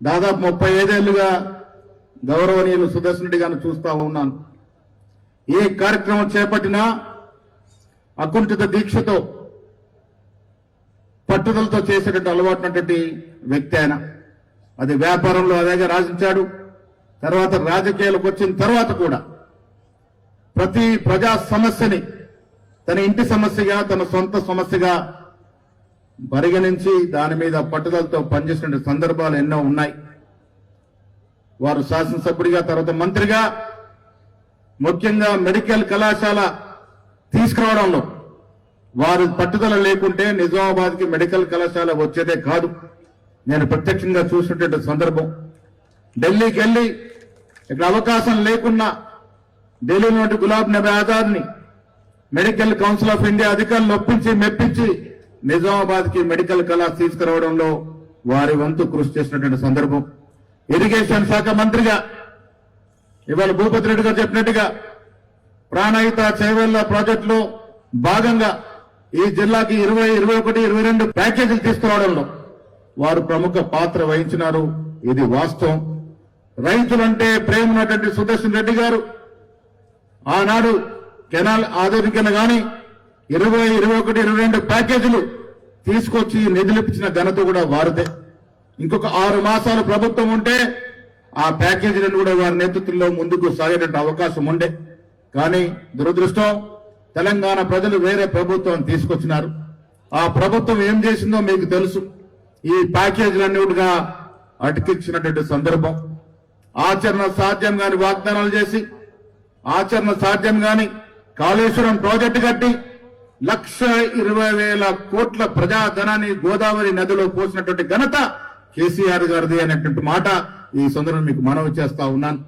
దాదాపు ముప్పై ఐదేళ్ళుగా గౌరవనీయులు సుదర్శన్ రెడ్డి గారిని చూస్తా ఉన్నాను. ఏ కార్యక్రమం చేపట్టినా అకుంఠిత దీక్షతో పట్టుదలతో చేసేటట్టు అలవాటునటువంటి వ్యక్తి ఆయన. అది వ్యాపారంలో అదేగా రాజించాడు తర్వాత రాజకీయాలకు వచ్చిన తర్వాత కూడా ప్రతి ప్రజా సమస్యని తన ఇంటి సమస్యగా తన సొంత సమస్యగా పరిగణించి దాని మీద పట్టుదలతో పనిచేసిన సందర్భాలు ఎన్నో ఉన్నాయి. వారు శాసనసభ్యుడిగా తర్వాత మంత్రిగా ముఖ్యంగా మెడికల్ కళాశాల తీసుకురావడంలో వారు పట్టుదల లేకుంటే నిజామాబాద్కి మెడికల్ కళాశాల వచ్చేదే కాదు. నేను ప్రత్యక్షంగా చూసినటువంటి సందర్భం. ఢిల్లీకి వెళ్ళి ఇక్కడ అవకాశం లేకున్నా ఢిల్లీ నుండి గులాబ్ నబీ ఆజాద్ని మెడికల్ కౌన్సిల్ ఆఫ్ ఇండియా అధికారులు ఒప్పించి మెప్పించి నిజామాబాద్కి మెడికల్ కళాస్ తీసుకురావడంలో వారి వంతు కృషి చేసినటువంటి సందర్భం. ఇరిగేషన్ శాఖ మంత్రిగా ఇవాళ భూపతి రెడ్డి గారు చెప్పినట్టుగా ప్రాణహిత చేవెళ్ళ ప్రాజెక్టులో భాగంగా ఈ జిల్లాకి ఇరవై ఇరవై ఒకటి ఇరవై రెండు ప్యాకేజీలు తీసుకురావడంలో వారు ప్రముఖ పాత్ర వహించినారు. ఇది వాస్తవం. రైతులంటే ప్రేమ ఉన్నటువంటి సుదర్శన్ రెడ్డి గారు. ఆనాడు కెనాల్ ఆధునికన గాని ఇరవై ఇరవై ఒకటి ఇరవై రెండు ప్యాకేజీలు తీసుకొచ్చి నిధులిపించిన ఘనత కూడా వారిదే. ఇంకొక ఆరు మాసాలు ప్రభుత్వం ఉంటే ఆ ప్యాకేజీలను కూడా వారి నేతృత్వంలో ముందుకు సాగేటువంటి అవకాశం ఉండే. కానీ దురదృష్టం తెలంగాణ ప్రజలు వేరే ప్రభుత్వం తీసుకొచ్చినారు. ఆ ప్రభుత్వం ఏం చేసిందో మీకు తెలుసు. ఈ ప్యాకేజీలన్నీ కూడా అటకిచ్చినటువంటి సందర్భం. ఆచరణ సాధ్యం కాని వాగ్దానాలు చేసి ఆచరణ సాధ్యం కాని కాళేశ్వరం ప్రాజెక్టు కట్టి లక్ష ఇరవై వేల కోట్ల ప్రజాధనాన్ని గోదావరి నదిలో పోసినటువంటి ఘనత కేసీఆర్ గారిది అనేటువంటి మాట ఈ సందర్భం మీకు మనవి చేస్తా ఉన్నాను.